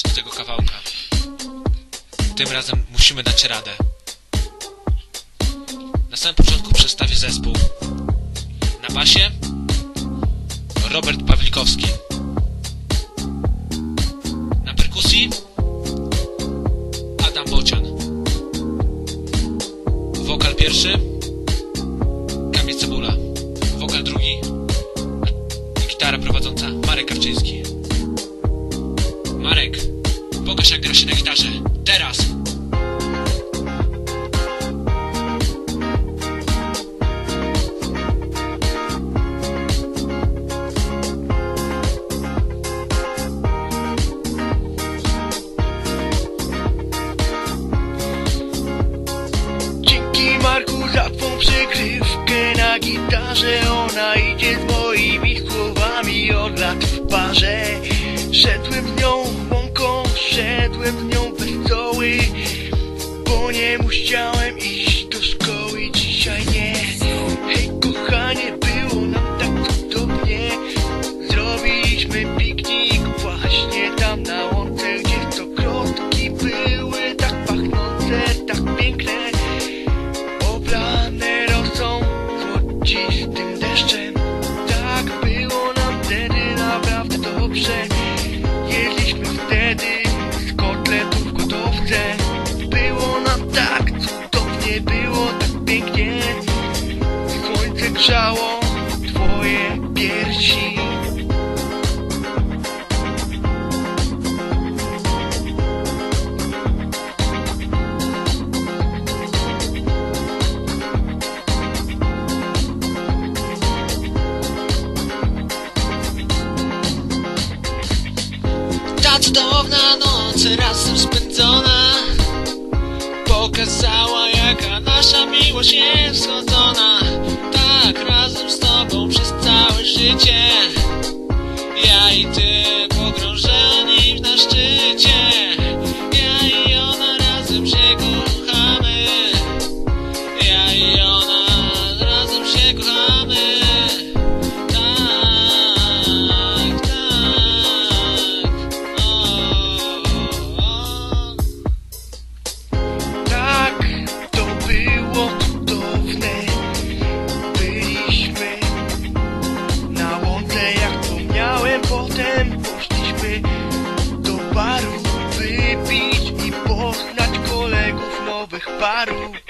do tego kawałka. Tym razem musimy dać radę. Na samym początku przedstawię zespół. Na basie Robert Pawlikowski. Na perkusji Adam Bocian. Wokal pierwszy jak gra! Dzięki Marku za twą na gitarze. Ona idzie z moimi słowami od lat w parze. Szedłem z nią Po niemu chciałem iść do szkoły, dzisiaj nie. Hej kochanie, było nam tak cudownie. Zrobiliśmy piknik właśnie cudowna noc razem spędzona Pokazała jaka nasza miłość jest schodzona do